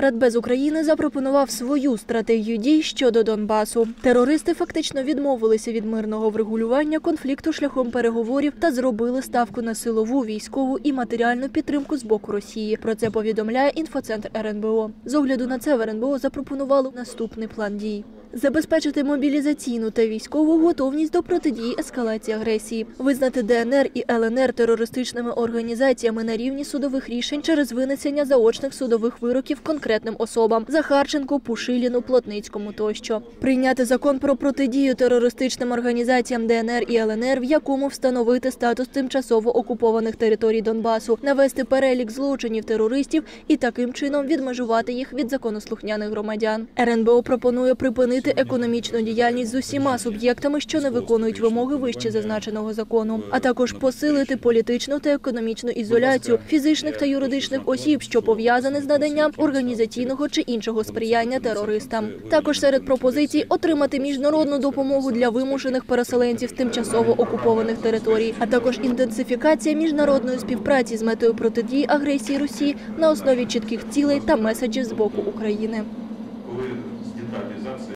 Радбез України запропонував свою стратегію дій щодо Донбасу. Терористи фактично відмовилися від мирного врегулювання конфлікту шляхом переговорів та зробили ставку на силову, військову і матеріальну підтримку з боку Росії. Про це повідомляє інфоцентр РНБО. З огляду на це в РНБО запропонували наступний план дій. Забезпечити мобілізаційну та військову готовність до протидії ескалації агресії, визнати ДНР і ЛНР терористичними організаціями на рівні судових рішень через винесення заочних судових вироків конкретним особам Захарченку, Пушиліну, Плотницькому тощо, прийняти закон про протидію терористичним організаціям ДНР і ЛНР, в якому встановити статус тимчасово окупованих територій Донбасу, навести перелік злочинів терористів і таким чином відмежувати їх від законослухняних громадян. РНБО пропонує припинити економічну діяльність з усіма суб'єктами, що не виконують вимоги вище зазначеного закону, а також посилити політичну та економічну ізоляцію фізичних та юридичних осіб, що пов'язані з наданням організаційного чи іншого сприяння терористам. Також серед пропозицій отримати міжнародну допомогу для вимушених переселенців з тимчасово окупованих територій, а також інтенсифікація міжнародної співпраці з метою протидії агресії Росії на основі чітких цілей та меседжів з боку України.